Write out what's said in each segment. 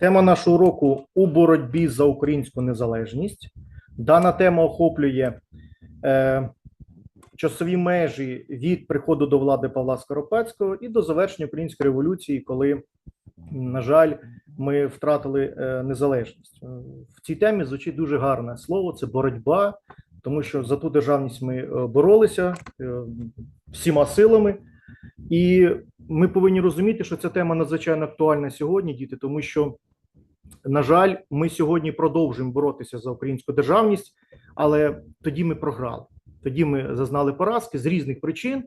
Тема нашого уроку у боротьбі за українську незалежність. Дана тема охоплює е, часові межі від приходу до влади Павла Скоропадського і до завершення української революції, коли, на жаль, ми втратили е, незалежність. Е, В цій темі звучить дуже гарне слово: це боротьба, тому що за ту державність ми е, боролися е, всіма силами. І ми повинні розуміти, що ця тема надзвичайно актуальна сьогодні, діти, тому що, на жаль, ми сьогодні продовжуємо боротися за українську державність, але тоді ми програли. Тоді ми зазнали поразки з різних причин.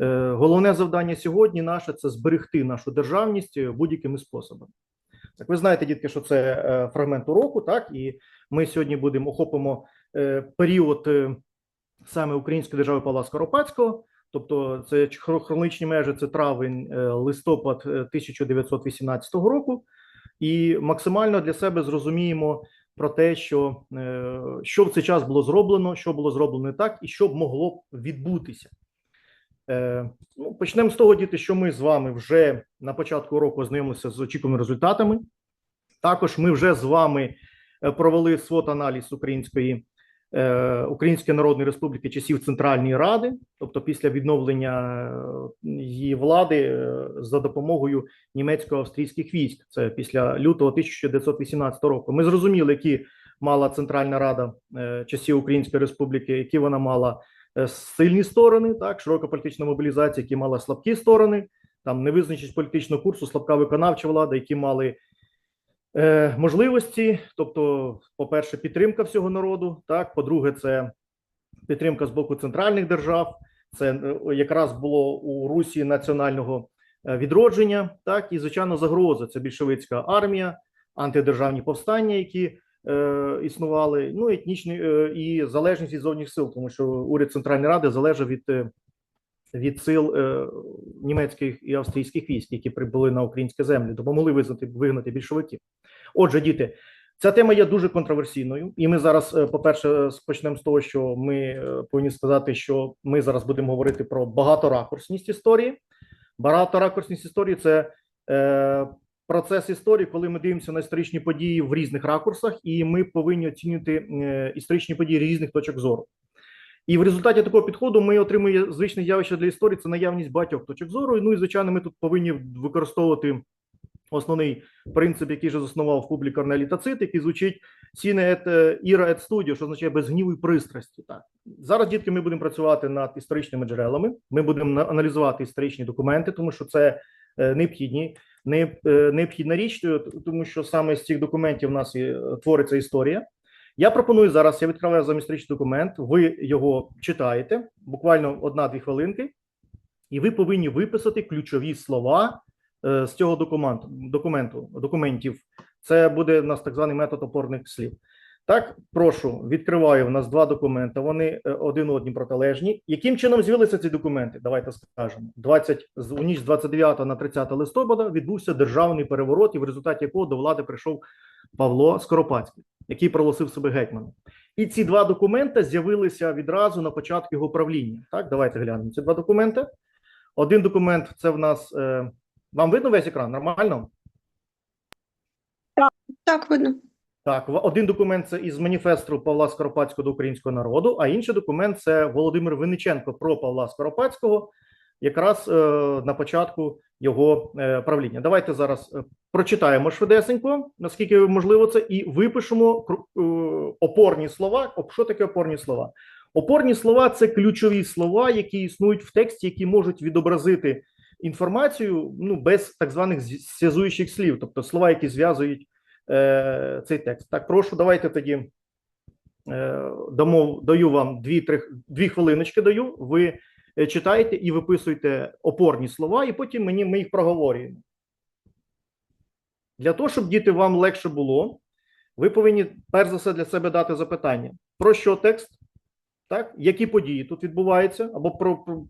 Е, Головне завдання сьогодні наше це зберегти нашу державність е, будь-якими способами. Так, ви знаєте, дітки, що це е, фрагмент уроку, так і ми сьогодні будемо охопимо період саме української держави Павла Скоропадського. Тобто, це хро- хронологічні межі, це травень, листопад е, 1918 року, і максимально для себе зрозуміємо про те, що, е, що в цей час було зроблено, що було зроблено не так, і що б могло б відбутися. Е, Ну, почнемо з того, діти, що ми з вами вже на початку року ознайомилися з очікуваними результатами. Також ми вже з вами е, провели свот-аналіз української е, Української Народної Республіки часів Центральної Ради, тобто після відновлення е, її влади е, за допомогою німецько-австрійських військ. Це після лютого 1918 року. Ми зрозуміли, які мала Центральна Рада е, часів Української Республіки, які вона мала е, сильні сторони, так широка політична мобілізація, які мала слабкі сторони. Там невизначеність політичного курсу, слабка виконавча влада, які мали е, можливості. Тобто, по-перше, підтримка всього народу. Так, по-друге, це підтримка з боку центральних держав. Це е, якраз було у Русі національного е, відродження. Так, і звичайно, загроза це більшовицька армія, антидержавні повстання, які е, існували. Ну етнічні е, і залежність від зовнішніх сил, тому що уряд Центральної Ради залежав від. Від сил е, німецьких і австрійських військ, які прибули на українські землі, допомогли визнати вигнати більшовиків. Отже, діти, ця тема є дуже контроверсійною, і ми зараз, е, по-перше, почнемо з того, що ми е, повинні сказати, що ми зараз будемо говорити про багаторакурсність історії. Багаторакурсність історії це е, процес історії, коли ми дивимося на історичні події в різних ракурсах, і ми повинні оцінювати е, історичні події різних точок зору. І в результаті такого підходу ми отримуємо звичне явище для історії це наявність багатьох точок зору. Ну і звичайно, ми тут повинні використовувати основний принцип, який же заснував публік Корнелій Тацит, який звучить «Sine et ira et studio», що означає без гніву і пристрасті. Так зараз, дітки, ми будемо працювати над історичними джерелами. Ми будемо аналізувати історичні документи, тому що це е, необхідні. Е, необхідна річ, тому що саме з цих документів у нас і е, твориться історія. Я пропоную зараз. Я відкриваю за історичний документ. Ви його читаєте буквально одна-дві хвилинки, і ви повинні виписати ключові слова е, з цього документу. Документу документів. Це буде у нас так званий метод опорних слів. Так, прошу, відкриваю. У нас два документи. Вони е, один однім протилежні. Яким чином з'явилися ці документи? Давайте скажемо. 20, з- у ніч з 29 на 30 листопада відбувся державний переворот, і в результаті якого до влади прийшов Павло Скоропадський, який проголосив себе гетьманом. І ці два документи з'явилися відразу на початку його правління. Так, давайте глянемо. Ці два документи. Один документ це в нас. Е, вам видно весь екран? Нормально? Так, видно. Так, один документ це із маніфесту Павла Скоропадського до українського народу, а інший документ це Володимир Винниченко про Павла Скоропадського, якраз е, на початку його е, правління. Давайте зараз е, прочитаємо швидесенько, наскільки можливо це, і випишемо опорні слова. Що таке опорні слова? Опорні слова це ключові слова, які існують в тексті, які можуть відобразити інформацію ну, без так званих зв'язуючих слів, тобто слова, які зв'язують е, цей текст. Так, прошу, давайте тоді е, дамо, даю вам дві, три, дві хвилиночки даю. Ви е, читаєте і виписуєте опорні слова, і потім мені, ми їх проговорюємо. Для того, щоб діти вам легше було, ви повинні перш за все для себе дати запитання: про що текст? Так, які події тут відбуваються, або про, про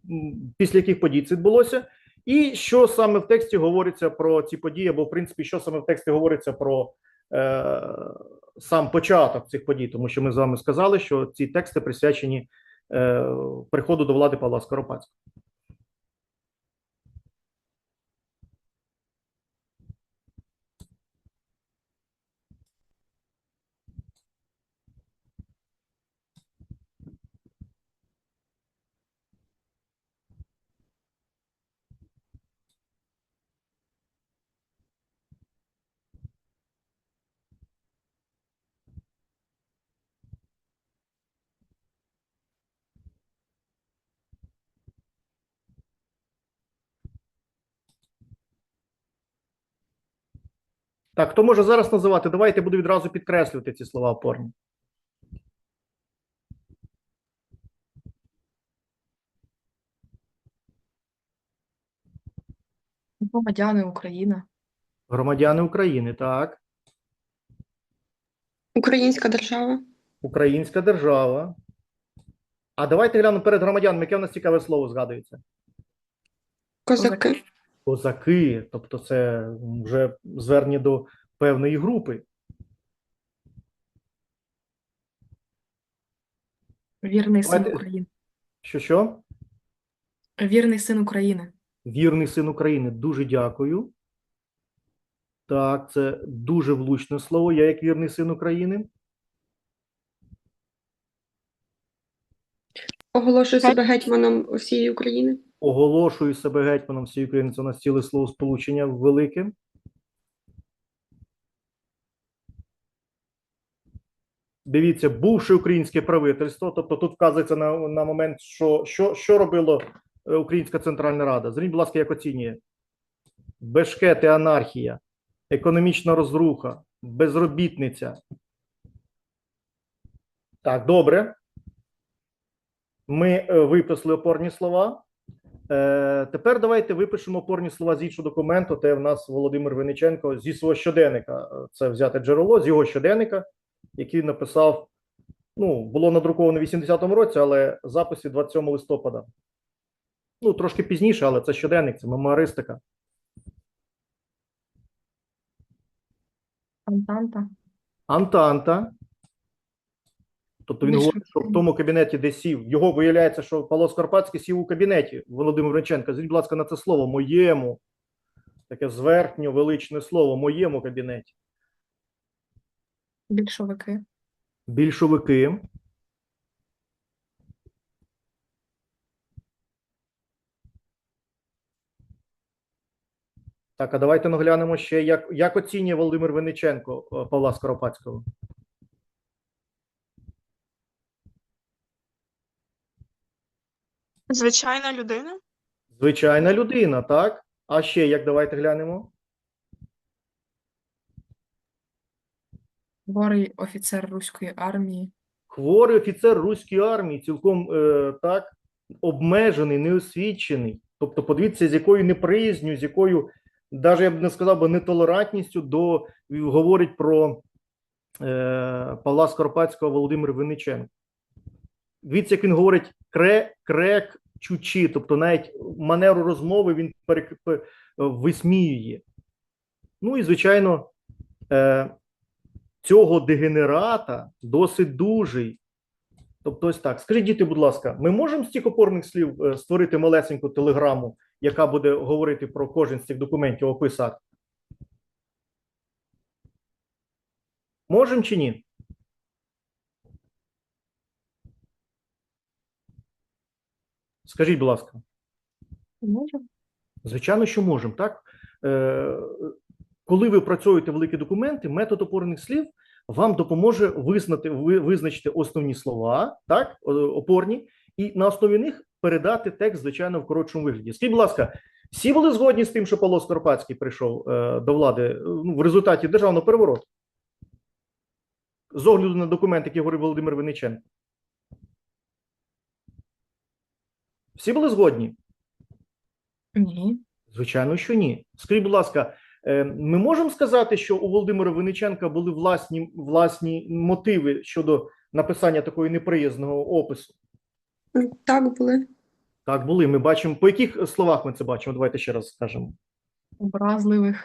після яких подій це відбулося, і що саме в тексті говориться про ці події, або в принципі, що саме в тексті говориться про е, сам початок цих подій, тому що ми з вами сказали, що ці тексти присвячені приходу до влади Павла Скоропадського. Так, хто може зараз називати? Давайте буду відразу підкреслювати ці слова опорні. Громадяни України. Громадяни України, так. Українська держава. Українська держава. А давайте глянемо перед громадянами, яке в нас цікаве слово згадується. Козаки. Козаки, тобто це вже звернення до певної групи. Вірний син Давайте- України. Що що? Вірний син України. Вірний син України. Дуже дякую. Так, це дуже влучне слово. Я як вірний син України. Оголошую себе гетьманом всієї України. Оголошую себе гетьманом всієї України. Це у нас ціле слово сполучення велике. Дивіться, бувши українське правительство, тобто тут вказується на, на момент, що, що, що робило е, Українська Центральна Рада. Зверніть, будь ласка, як оцінює? Бешкети, анархія, економічна розруха, безробітниця. Так, добре. Ми е, виписали опорні слова. Е, тепер давайте випишемо опорні слова з іншого документу. Це в нас Володимир Винниченко зі свого щоденника. Е, Це взяте джерело з його щоденника, який написав. Ну, було надруковано в 80-му році, але запис від 27 листопада. Ну, трошки пізніше, але це щоденник, це мемуаристика. Антанта. Антанта. Тобто він говорить, що в тому кабінеті, де сів, його виявляється, що Павло Скорпатський сів у кабінеті Володимира Вреченка. Зверніть, будь ласка, на це слово моєму. Таке зверхньо величне слово моєму кабінеті. Більшовики. Більшовики. Так, а давайте наглянемо ще, як, як оцінює Володимир Винниченко е, Павла Скоропадського. Звичайна людина? Звичайна людина, так? А ще як давайте глянемо? Хворий офіцер руської армії. Хворий офіцер руської армії, цілком е, так обмежений, неосвічений. Тобто, подивіться, з якою неприязню, з якою, навіть я б не сказав би, нетолерантністю до говорить про е, Павла Скоропадського Володимир Винниченко. Дивіться, як він говорить кре, крек, чучі, тобто навіть манеру розмови він перек... висміює. Ну і, звичайно, е, цього дегенерата досить дужий. Тобто, ось так. Скажіть, діти, будь ласка, ми можемо з цих опорних слів е, створити малесеньку телеграму, яка буде говорити про кожен з цих документів, описати? Можемо чи ні? Скажіть, будь ласка. Може? Звичайно, що можемо, так? Е, коли ви працюєте великі документи, метод опорних слів вам допоможе визнати, визначити основні слова, так, опорні, і на основі них передати текст, звичайно, в коротшому вигляді. Скажіть, будь ласка, всі були згодні з тим, що Павло Скоропадський прийшов е, до влади ну, в результаті державного перевороту? З огляду на документ, який говорив Володимир Винниченко. Всі були згодні? Ні. Звичайно, що ні. Скажіть, будь ласка, е, ми можемо сказати, що у Володимира Винниченка були власні, власні мотиви щодо написання такої неприязного опису? Так були. Так, були. Ми бачимо, по яких словах ми це бачимо? Давайте ще раз скажемо. Образливих.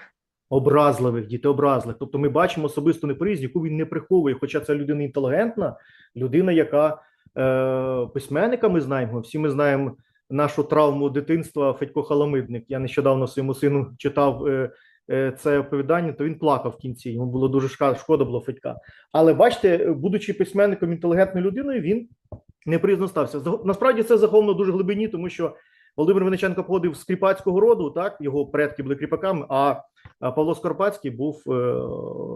Образливих, дітеобразливих. Тобто ми бачимо особисту неприязнь, яку він не приховує. Хоча це людина інтелігентна, людина, яка письменника ми знаємо. Всі ми знаємо нашу травму дитинства Федько Халамидник. Я нещодавно своєму сину читав е, е, це оповідання, то він плакав в кінці. Йому було дуже шка- шкода було Федька. Але бачите, будучи письменником інтелігентною людиною, він неприязно стався. Насправді це заховано дуже глибині, тому що Володимир Винниченко походив з кріпацького роду, так його предки були кріпаками. А Павло Скоропадський був е,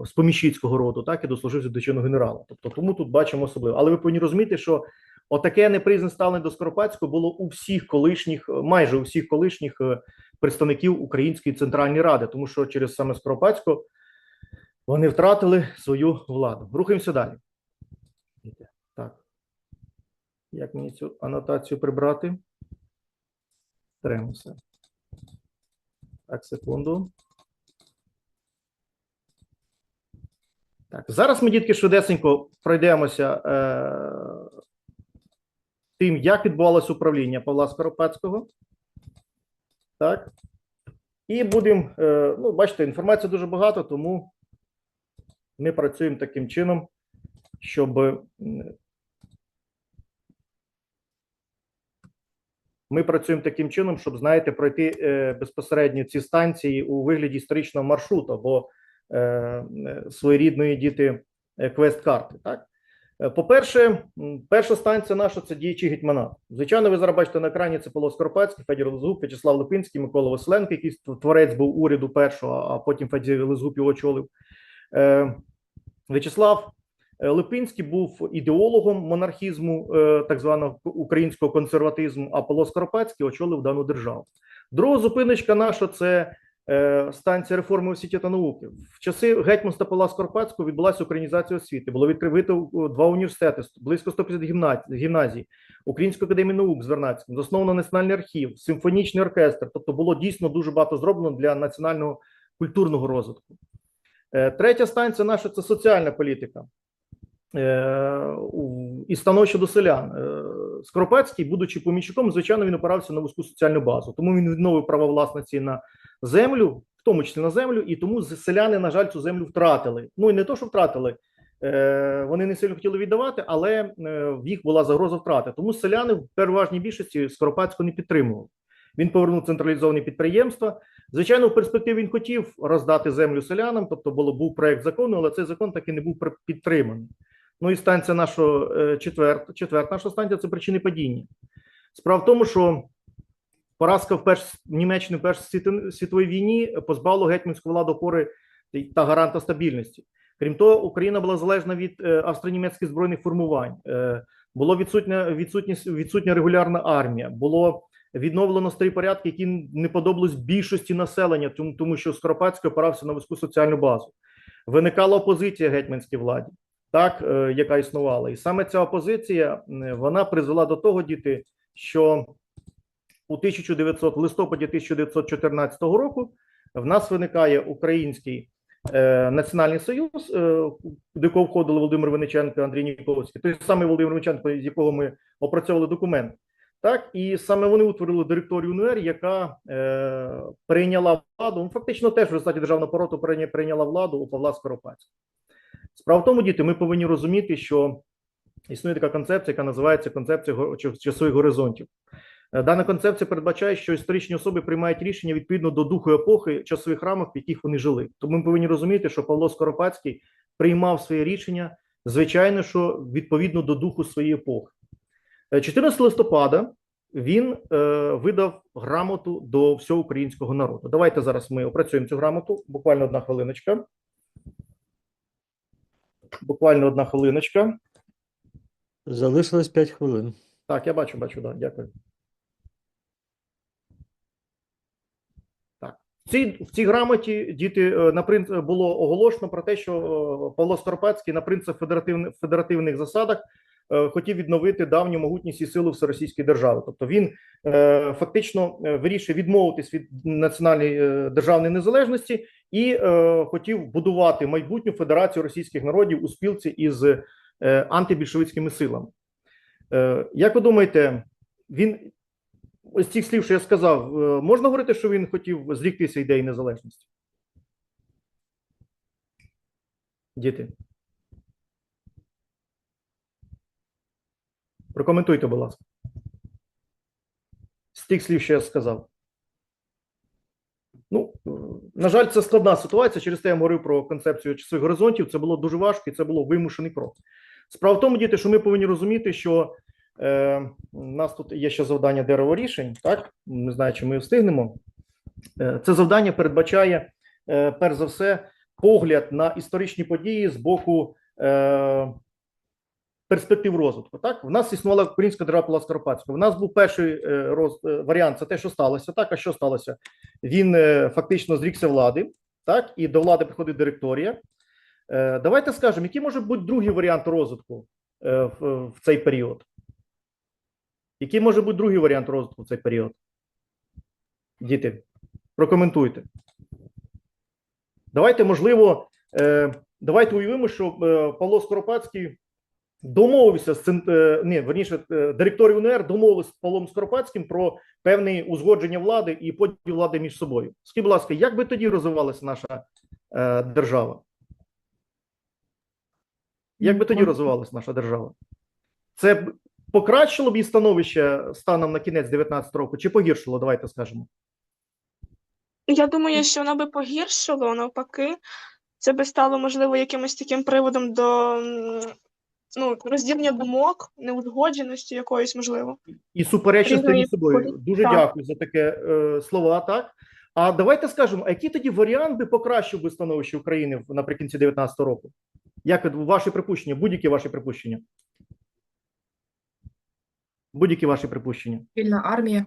з поміщицького роду, так і дослужився до чинного генерала. Тобто, тому тут бачимо особливо. Але ви повинні розуміти, що отаке неприязне ставлення до Скоропадського було у всіх колишніх, е, майже у всіх колишніх е, представників Української центральної ради, тому що через саме Скоропадського Вони втратили свою владу. Рухаємося далі. Так. Як мені цю анотацію прибрати? Тримуся. Так, секунду. Так, зараз ми, дітки, швидесенько пройдемося е, тим, як відбувалося управління Павла Скоропадського. Так. І будемо, е, ну, бачите, інформації дуже багато, тому ми працюємо таким чином, щоб ми працюємо таким чином, щоб, знаєте, пройти е, безпосередньо ці станції у вигляді історичного маршруту е, своєрідної діти е, квест-карти. Так? Е, По-перше, перша станція наша це діячі гетьманат. Звичайно, ви зараз бачите на екрані це Павло Скоропадський, Федір Лизгуб, В'ячеслав Липинський, Микола Василенко, який творець був уряду першого, а потім Федір Лизгуб його очолив. Е, В'ячеслав е, Липинський був ідеологом монархізму, е, так званого українського консерватизму, а Павло Скоропадський очолив дану державу. Друга зупиночка наша це е, станція реформи освіти та науки. В часи гетьманства Павла Скоропадського відбулася українізація освіти. Було відкрито е, два університети, близько 150 гімназій, Українську академію наук з Вернадським, засновано національний архів, симфонічний оркестр. Тобто було дійсно дуже багато зроблено для національного культурного розвитку. Е, Третя станція наша це соціальна політика е, і становище до селян. Е, Скоропадський, будучи помічником, звичайно, він опирався на вузьку соціальну базу. Тому він відновив право власності на землю, в тому числі на землю, і тому селяни, на жаль, цю землю втратили. Ну і не то, що втратили. е, Вони не сильно хотіли віддавати, але е, в їх була загроза втрати. Тому селяни в переважній більшості Скоропадського не підтримували. Він повернув централізовані підприємства. Звичайно, в перспективі він хотів роздати землю селянам, тобто було був проект закону, але цей закон таки не був підтриманий. Ну і станція нашого е, четверта, четверта наша станція це причини падіння. Справа в тому, що поразка в перш Німеччини в Першій світовій війні позбавила гетьманську владу опори та гаранта стабільності. Крім того, Україна була залежна від е, австро-німецьких збройних формувань. Е, було відсутня відсутність відсутня регулярна армія. Було відновлено старі порядки, які не подобались більшості населення, тому, тому що Скоропадський опирався на вузьку соціальну базу. Виникала опозиція гетьманській владі, так е, яка існувала, і саме ця опозиція е, вона призвела до того, діти, що у 1900 в листопаді 1914 року в нас виникає український е, національний союз, е, якого входили Володимир Винниченко, Андрій Ніковський, той самий Володимир Винниченко, з якого ми опрацьовували документ. Так, і саме вони утворили директорію УНР, яка е, прийняла владу. Ну, фактично, теж в результаті державного пороту прийняла владу у Павла Скоропадського. Справа в тому, діти, ми повинні розуміти, що існує така концепція, яка називається концепція часових горизонтів. Е, Дана концепція передбачає, що історичні особи приймають рішення відповідно до духу епохи, часових рамок, в яких вони жили. Тому ми повинні розуміти, що Павло Скоропадський приймав своє рішення, звичайно, що відповідно до духу своєї епохи. Е, 14 листопада він е, видав грамоту до всього українського народу. Давайте зараз ми опрацюємо цю грамоту. Буквально одна хвилиночка. Буквально одна хвилиночка. Залишилось 5 хвилин. Так, я бачу, бачу, да, дякую. Так. В цій, в цій грамоті діти е, на принц було оголошено про те, що е, Павло Скоропадський на принцип федеративних, федеративних засадах хотів відновити давню могутність і силу всеросійської держави. Тобто він е, фактично е, вирішив відмовитись від національної е, державної незалежності і е, хотів будувати майбутню федерацію російських народів у спілці із е, антибільшовицькими силами. Е, Як ви думаєте, він ось цих слів, що я сказав, е, можна говорити, що він хотів зріктися ідеї незалежності? Діти. Прокоментуйте, будь ласка. З тих слів, що я сказав. Ну, на жаль, це складна ситуація. Через те я говорив про концепцію часових горизонтів. Це було дуже важко і це було вимушений крок. Справа в тому, діти, що ми повинні розуміти, що е, у нас тут є ще завдання дерево рішень, так? Не знаю, чи ми встигнемо. Е, це завдання передбачає, е, перш за все, погляд на історичні події з боку е, перспектив розвитку. Так, в нас існувала українська держава Павла Скоропадського. У нас був перший е, роз, е, варіант, це те, що сталося. Так, а що сталося? Він е, фактично зрікся влади, так, і до влади приходить директорія. Давайте скажемо, який може бути другий варіант розвитку в, цей період? Який може бути другий варіант розвитку в цей період? Діти, прокоментуйте. Давайте, можливо, давайте уявимо, що Павло Скоропадський домовився з е, ні, верніше, е, УНР домовилися з Павлом Скоропадським про певне узгодження влади і поділ влади між собою. Скажіть, будь ласка, як би тоді розвивалася наша е, держава? Як би тоді розвивалася наша держава? Це б покращило б її становище станом на кінець 19 року, чи погіршило? Давайте скажемо. Я думаю, що воно би погіршило, навпаки, це би стало, можливо, якимось таким приводом до ну, розділення думок, неузгодженості якоїсь, можливо. І суперечності між собою. Дуже так. дякую за таке е, слова. Так а давайте скажемо, а який тоді варіант би покращив би становище України в- наприкінці 19-го року? Як ваші припущення? Будь-які ваші припущення? Будь-які ваші припущення? Вільна армія.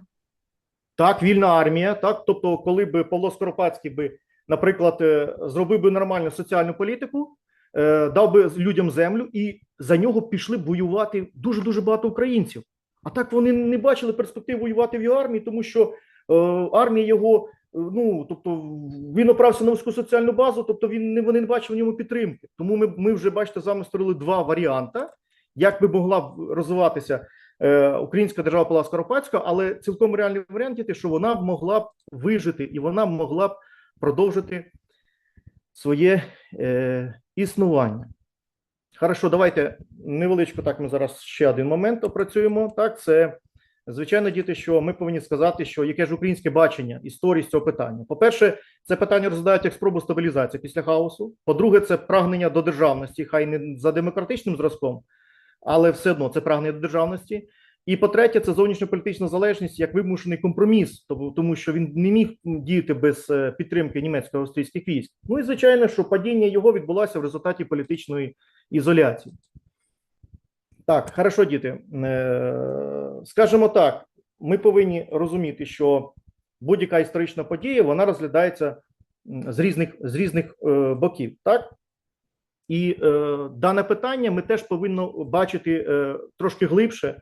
Так, вільна армія. Так, тобто, коли би Павло Скоропадський би, наприклад, е, зробив би нормальну соціальну політику, е, дав би людям землю, і за нього пішли воювати дуже дуже багато українців. А так вони не бачили перспектив воювати в його армії, тому що е, армія його. е, Ну, тобто він оправся на вузьку соціальну базу, тобто він не вони не бачили в ньому підтримки. Тому ми, ми вже бачите з два варіанти, як би могла розвиватися е, українська держава Павла Скоропадського, але цілком реальний варіант є те, що вона б могла б вижити і вона б могла б продовжити своє е, існування. Хорошо, давайте невеличко так. Ми зараз ще один момент опрацюємо. Так, це звичайно, діти, що ми повинні сказати, що яке ж українське бачення історії з цього питання. По-перше, це питання розглядають як спробу стабілізації після хаосу. По-друге, це прагнення до державності, хай не за демократичним зразком, але все одно це прагнення до державності. І по-третє, це зовнішньополітична залежність як вимушений компроміс, тому, тому що він не міг діяти без е, підтримки німецько-австрійських військ. Ну і звичайно, що падіння його відбулося в результаті політичної ізоляції. Так, хорошо, діти. Е, Скажімо так, ми повинні розуміти, що будь-яка історична подія вона розглядається з різних, з різних е, боків, так? І е, дане питання ми теж повинні бачити трошки глибше,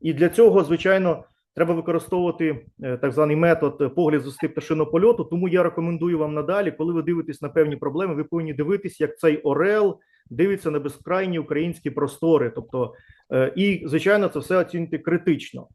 і для цього, звичайно, треба використовувати так званий метод е, погляд з пташиного польоту. Тому я рекомендую вам надалі, коли ви дивитесь на певні проблеми, ви повинні дивитись, як цей орел дивиться на безкрайні українські простори. Тобто, е, і звичайно, це все оцінити критично.